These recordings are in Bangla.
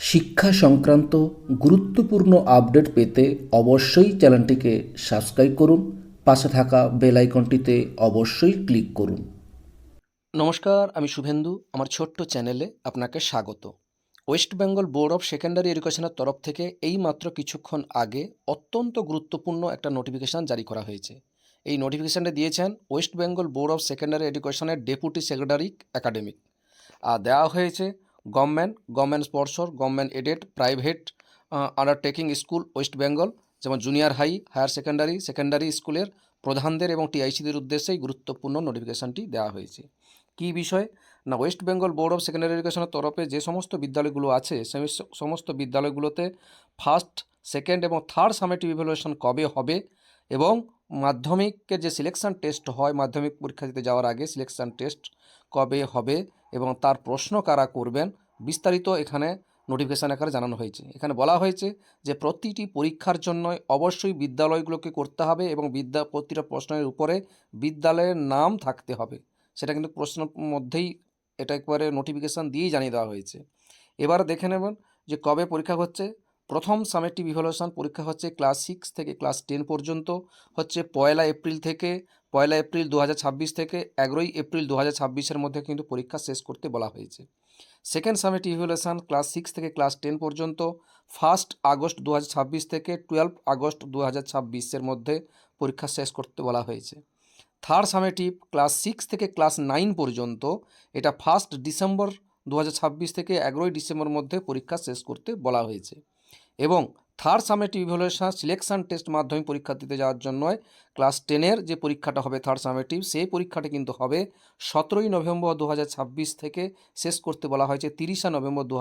শিক্ষা সংক্রান্ত গুরুত্বপূর্ণ আপডেট পেতে অবশ্যই চ্যানেলটিকে সাবস্ক্রাইব করুন, পাশে থাকা বেল আইকনটিতে অবশ্যই ক্লিক করুন। নমস্কার, আমি শুভেন্দু, আমার ছোট্ট চ্যানেলে আপনাকে স্বাগত। West Bengal board of secondary এডুকেশনের তরফ থেকে এই মাত্র কিছুক্ষণ আগে অত্যন্ত গুরুত্বপূর্ণ একটা নোটিফিকেশান জারি করা হয়েছে। এই নোটিফিকেশানটা দিয়েছেন West Bengal board of secondary এডুকেশনের ডেপুটি সেক্রেটারি একাডেমিক। আর দেওয়া হয়েছে government government sponsor government aided, private undertaking school West Bengal যেমন junior high higher secondary secondary স্কুলের প্রধানদের এবং টিআইসিদের উদ্দেশ্যে গুরুত্বপূর্ণ নোটিফিকেশানটি দেওয়া হয়েছে। কী বিষয়? না West Bengal board of secondary এডুকেশনের তরফে যে সমস্ত বিদ্যালয়গুলো আছে, স- সমস্ত বিদ্যালয়গুলোতে ফার্স্ট সেকেন্ড এবং থার্ড সামেটিভ ইভ্যালুয়েশন কবে হবে এবং মাধ্যমিকের যে সিলেকশন টেস্ট হয়, মাধ্যমিক পরীক্ষা দিতে যাওয়ার আগে সিলেকশন টেস্ট কবে হবে এবং তার প্রশ্ন কারা করবেন, বিস্তারিত এখানে নোটিফিকেশান আকারে জানানো হয়েছে। এখানে বলা হয়েছে যে প্রতিটি পরীক্ষার জন্য অবশ্যই বিদ্যালয়গুলোকে করতে হবে এবং বিদ্যা, প্রতিটা প্রশ্নের উপরে বিদ্যালয়ের নাম থাকতে হবে। সেটা কিন্তু প্রশ্নের মধ্যেই এটা একবারে নোটিফিকেশান দিয়েই জানিয়ে দেওয়া হয়েছে। এবার দেখে নেবেন যে কবে পরীক্ষা হচ্ছে প্রথম সামেটিভ ইভ্যালুয়েশন পরীক্ষা হচ্ছে ক্লাস সিক্স থেকে ক্লাস টেন পর্যন্ত, হচ্ছে পয়লা এপ্রিল থেকে, পয়লা এপ্রিল দু হাজার ছাব্বিশ থেকে এগারোই এপ্রিল দু হাজার মধ্যে কিন্তু পরীক্ষা শেষ করতে বলা হয়েছে। Second summative evaluation class six থেকে ক্লাস টেন পর্যন্ত ফার্স্ট আগস্ট দু হাজার ছাব্বিশ থেকে টুয়েলভ আগস্ট দু এর মধ্যে পরীক্ষা শেষ করতে বলা হয়েছে। থার্ড সামেটিভ ক্লাস সিক্স থেকে ক্লাস নাইন পর্যন্ত, এটা ফার্স্ট ডিসেম্বর দু হাজার ছাব্বিশ থেকে এগারোই ডিসেম্বর মধ্যে পরীক্ষা শেষ করতে বলা হয়েছে। এবং third summative evaluation selection test মাধ্যমিক পরীক্ষা দিতে যাওয়ার জন্য ক্লাস টেনের যে পরীক্ষাটা হবে থার্ড সামেটিভ সেই পরীক্ষাটা কিন্তু হবে সতেরোই নভেম্বর দু হাজার ছাব্বিশ থেকে শেষ করতে বলা হয়েছে তিরিশে নভেম্বর দু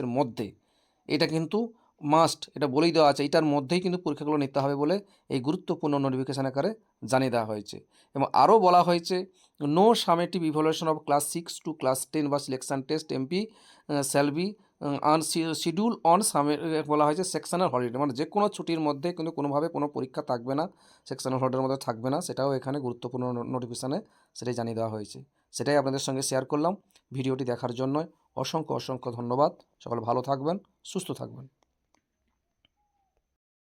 এর মধ্যে। এটা কিন্তু মাস্ট এটা বলেই দেওয়া আছে, এটার মধ্যেই কিন্তু পরীক্ষাগুলো নিতে হবে বলে এই গুরুত্বপূর্ণ নোটিফিকেশন আকারে জানিয়ে দেওয়া হয়েছে। এবং আরও বলা হয়েছে no summative evaluation of class six to class ten বা selection test MP shall be on schedule on সামে বলা হয়েছে সেকশনাল হলিডে মানে যে কোনো ছুটির মধ্যে কিন্তু কোনোভাবে কোনো পরীক্ষা থাকবে না সেকশনাল হলিডের মধ্যে থাকবে না, সেটাও এখানে গুরুত্বপূর্ণ নোটিফিকেশানে সেটাই জানিয়ে দেওয়া হয়েছে। সেটাই আপনাদের সঙ্গে শেয়ার করলাম, ভিডিওটি দেখার জন্য অসংখ্য অসংখ্য ধন্যবাদ, সকল ভালো থাকবেন, সুস্থ থাকবেন।